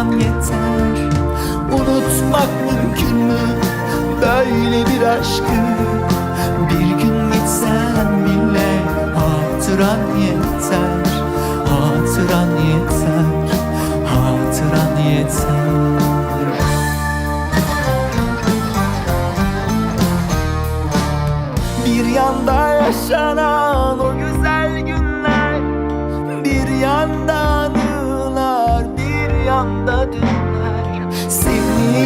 hatıran yeter. Unutmak mümkün mü? Böyle bir aşkı Bir gün gitsen bile hatıran yeter. Hatıran yeter. Hatıran yeter. Bir yanda yaşanan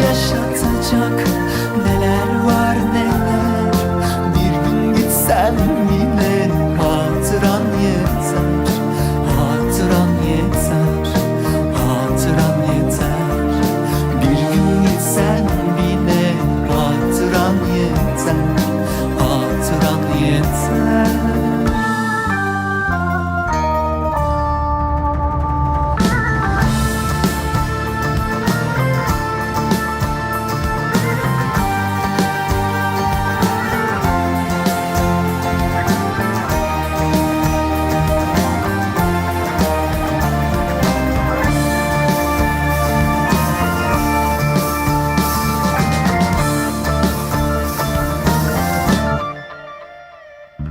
yaşatacak. Neler